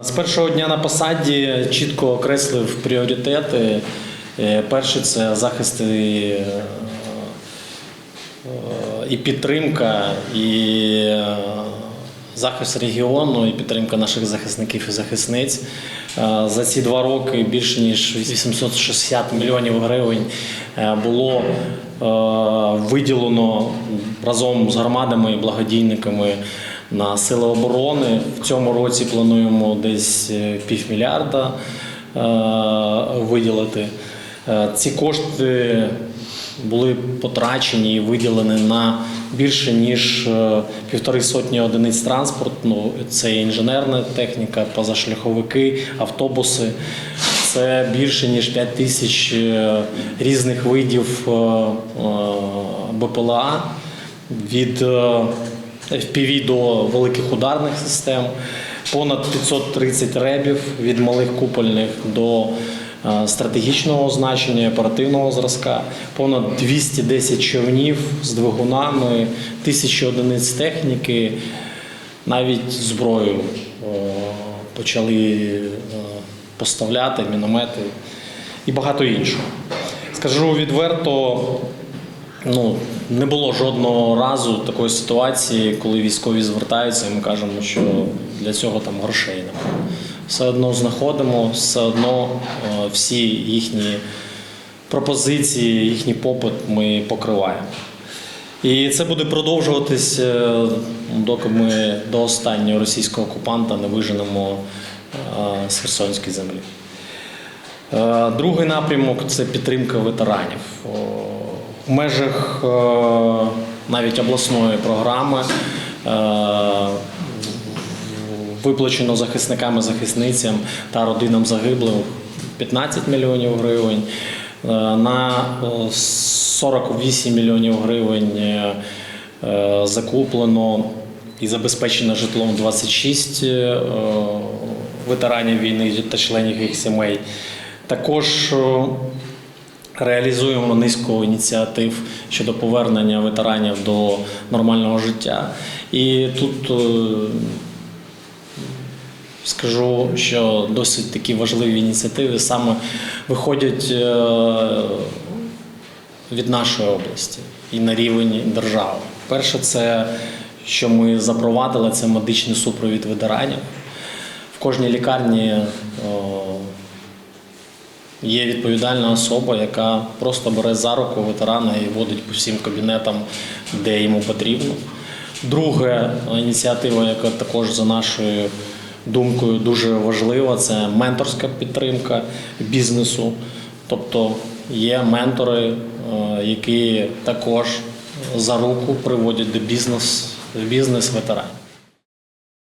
З першого дня на посаді чітко окреслив пріоритети. Е, Перший це захист і, е, е, і підтримка, і захист регіону, і підтримка наших захисників і захисниць. За ці два роки більше ніж 860 мільйонів гривень було виділено разом з громадами і благодійниками на сили оборони. В цьому році плануємо десь е, півмільярда е, виділити. Е, Ці кошти були потрачені і виділені на більше ніж півтори сотні одиниць транспорту. Це інженерна техніка, позашляховики, автобуси. Це більше ніж 5 тисяч різних видів БПЛА від FPV до великих ударних систем, понад 530 ребів від малих купольних до е, стратегічного значення, оперативного зразка, понад 210 човнів з двигунами, тисячі одиниць техніки, навіть зброю е, почали е, поставляти, міномети і багато іншого. Скажу відверто, ну, не було жодного разу такої ситуації, коли військові звертаються, і ми кажемо, що для цього там грошей немає. Все одно знаходимо, все одно е, всі їхні пропозиції, їхній попит ми покриваємо. І це буде продовжуватись, е, доки ми до останнього російського окупанта не виженемо е, з Херсонської землі. Другий напрямок це підтримка ветеранів. В межах е, навіть обласної програми е, виплачено захисникам і захисницям та родинам загиблих 15 мільйонів гривень. Е, На е, 48 мільйонів гривень закуплено і забезпечено житлом 26 е, ветеранів війни та членів їх сімей. Також реалізуємо низку ініціатив щодо повернення ветеранів до нормального життя. І тут е, скажу, що досить такі важливі ініціативи саме виходять е, від нашої області і на рівень держави. Перше, це що ми запровадили, це медичний супровід ветеранів. В кожній лікарні о, є відповідальна особа, яка просто бере за руку ветерана і водить по всім кабінетам, де йому потрібно. Друге ініціатива, яка також за нашою думкою дуже важлива, це менторська підтримка бізнесу. Тобто є ментори, е, які також за руку приводять до бізнес, бізнес ветеранів.